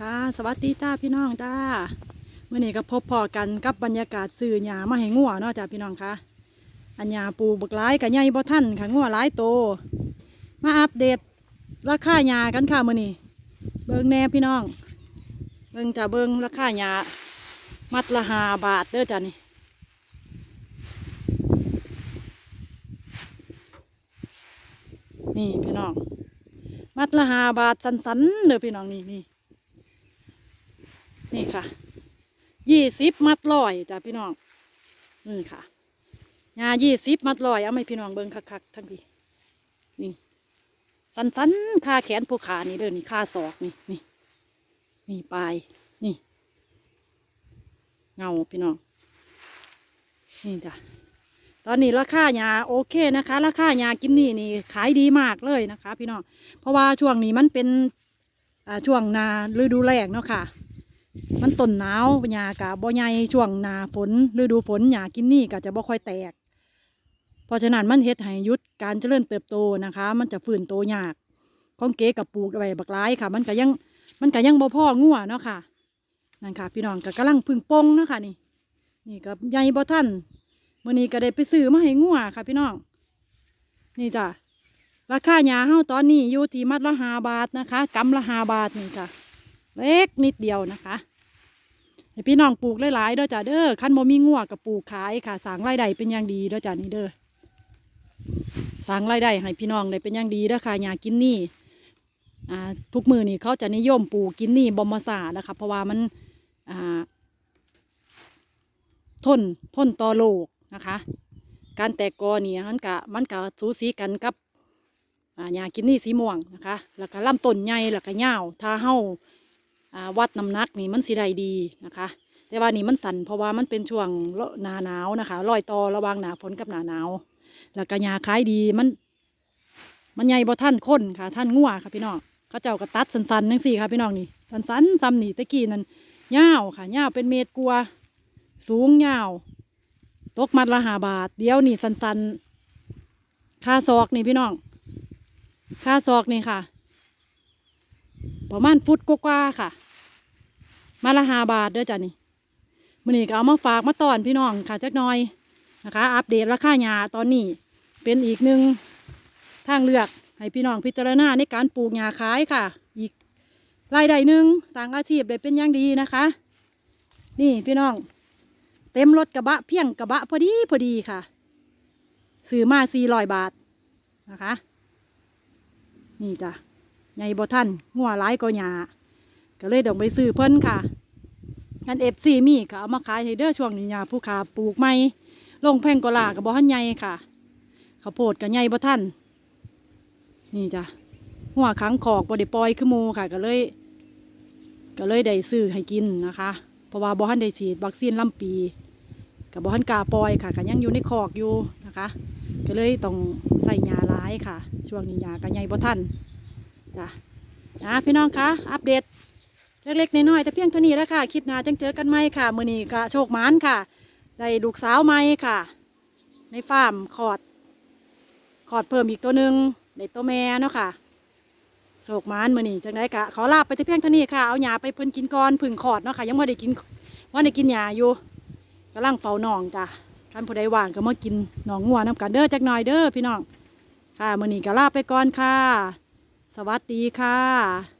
ค่ะสวัสดีจ้าพี่น้องจ้าเมื่อนี้ก็พบพอกันกับบรรยากาศสื่อหยามาให้งัวเนาะจ้าพี่น้องค่ะอันหยาปูบักหลายกับใหญ่บ่ท่านค่ะงัวหลายโต มาอัปเดตราคาหยากันค่ะเมื่อนี้เบิ่งแน่พี่น้อง เบิ่งจะเบิ่งราคาหยามัดละหาบาทเด้อจ้านี่นี่พี่น้อง มัดละหาบาทสันๆเด้อพี่น้องนี่นี่ นี่ค่ะ ยี่สิบมัดลอยจ้ะพี่น้อง นี่ค่ะงายี่สิบมัดลอยเอาไหมพี่น้องเบิ้งคักๆทั้งทีนี่สันๆคาแขนผู้ขานี่เด้อนี่คาศอกนี่นี่นี่ปลายนี่ เงาพี่น้อง นี่จ้ะตอนนี้ราคาหญ้าโอเคนะคะ ราคาหญ้ากินนี่นี่ขายดีมากเลยนะคะ พี่น้องเพราะว่าช่วงนี้มันเป็นช่วงนาฤดูแล้งเนาะค่ะ มันต้นหนาวหญ้ากะบ่ใหญ่ช่วงหนาฝนฤดูฝนหญ้ากินนี่ก็จะบ่ค่อยแตก เพราะฉะนั้นมันเฮ็ดให้ยุดการเจริญเติบโตนะคะ มันจะฟื้นโตยากของเก๋กับปลูกไว้บักหลายค่ะ มันก็ยังมันก็ยังบ่พองัวเนาะค่ะนั่นค่ะ พี่น้องก็กำลังพึ่งปงเนาะค่ะนี่ นี่ก็ใหญ่บ่ทันมื้อนี้ก็ได้ไปซื้อมาให้งัวค่ะ พี่น้องนี่จ้ะราคาหญ้าเฮาตอนนี้อยู่ที่มัดละห้าบาทนะคะกำละห้าบาทนี่จ้ะ เล็กนิดเดียวนะคะให้พี่น้องปลูกหลายๆเด้อจ้ะเด้อคันบ่มีงัวกับปลูกขายค่ะสร้างรายได้เป็นอย่างดีเด้อจ้ะนี่เด้อสร้างรายได้ให้พี่น้องได้เป็นอย่างดีเด้อค่ะหญ้ากินนี่อ่าทุกมือนี่เขาจะนิยมปลูกกินนี่บอมมาสานะคะเพราะว่ามันอ่าทนทนต่อโรคนะคะ การแตกกอนี่มันกะมันกะสูสีกันกับอ่าหญ้ากินนี่สีม่วงนะคะ แล้วก็ลำต้นใหญ่แล้วก็ยาวถ้าเห่า วัดน้ำหนักนี่มันสิได้ดีนะคะแต่ว่านี่มันสั่นเพราะว่ามันเป็นช่วงหนาหนาวนะคะรอยต่อระว่างหนาฝนกับหนาหนาว แล้วก็หญ้าขายดีมัน มันใหญ่บ่ท่านคนค่ะ ท่านงัวค่ะพี่น้องเขาเจ้าก็ตัดสันๆนั่งสี่ค่ะพี่น้องนี่สันๆซ้ำนี่ตะกี้นั่นยาวค่ะยาวเป็นเมตรกว่าสูงยาว ตกมัดละหาบาท เดี๋ยวนี่สันๆค่าซอกนี่พี่น้องค่าซอกนี่ค่ะ ประมาณฟุตกว่าๆค่ะ มาละหาบาทเด้อจ้ะนี่มื้อนี้ก็เอามาฝากมาตอนพี่น้องค่ะจักหน่อยนะคะ อัปเดตราคาหญ้าตอนนี้เป็นอีกหนึ่งทางเลือกให้พี่น้องพิจารณาในการปลูกหญ้าขายค่ะ อีกรายได้หนึ่งสร้างอาชีพได้เป็นอย่างดีนะคะ นี่พี่น้อง เต็มรถกระบะเพียงกระบะพอดีพอดีค่ะซื้อมาสี่ร้อยบาทนะคะ นี่จ้ะ ใหญ่บ่ท่านงัวร้ายก็หยาก็เลยต้องไปซื้อเพิ่นค่ะงันเอฟซีมีก็เอามาขายให้เด้อช่วงนี้หยาผู้ขาปลูกใหม่ลงแพงกว่าลากับบ่ทันใหญ่ค่ะข้าวโพดกับใหญ่บ่ท่านนี่จ้ะหัวขังขอกบ่ได้ปล่อยคือหมูค่ะ ก็เลย ก็เลยได้ซื้อให้กินนะคะเพราะว่าบ่ทันได้ฉีดวัคซีนลำปีกับบ่ทันกาปล่อยค่ะก็ยังอยู่ในคอกอยู่นะคะ ก็เลยต้องใส่ยาร้ายค่ะ ช่วงนี้ยากันใหญ่บ่ทัน จ้ะนะพี่น้องคะอัปเดตเล็กๆน้อยๆแต่เพียงเท่านี้แล้วค่ะคลิปหน้าจังเจอกันไหมค่ะมือนี้ก็โชคหมานค่ะได้ลูกสาวไหมค่ะ ในฟาร์มขอด ขอดเพิ่มอีกตัวหนึ่งในตัวแม่เนาะค่ะโชคหมานมือนี้จังได้กะขอลาไปแต่เพียงเท่านี้ค่ะเอาหยาไปเพิ่นกินก่อนผึ่งขอดเนาะค่ะยังไม่ได้กินว่าได้กินหยาอยู่กำลังเฝ้าน้องจ้ะท่านผู้ใดว่างก็มากินหนองงัวน้ำกันเด้อจักหน่อยเด้อพี่น้องค่ะมือนี้ก็ลาไปก่อนค่ะ สวัสดีค่ะ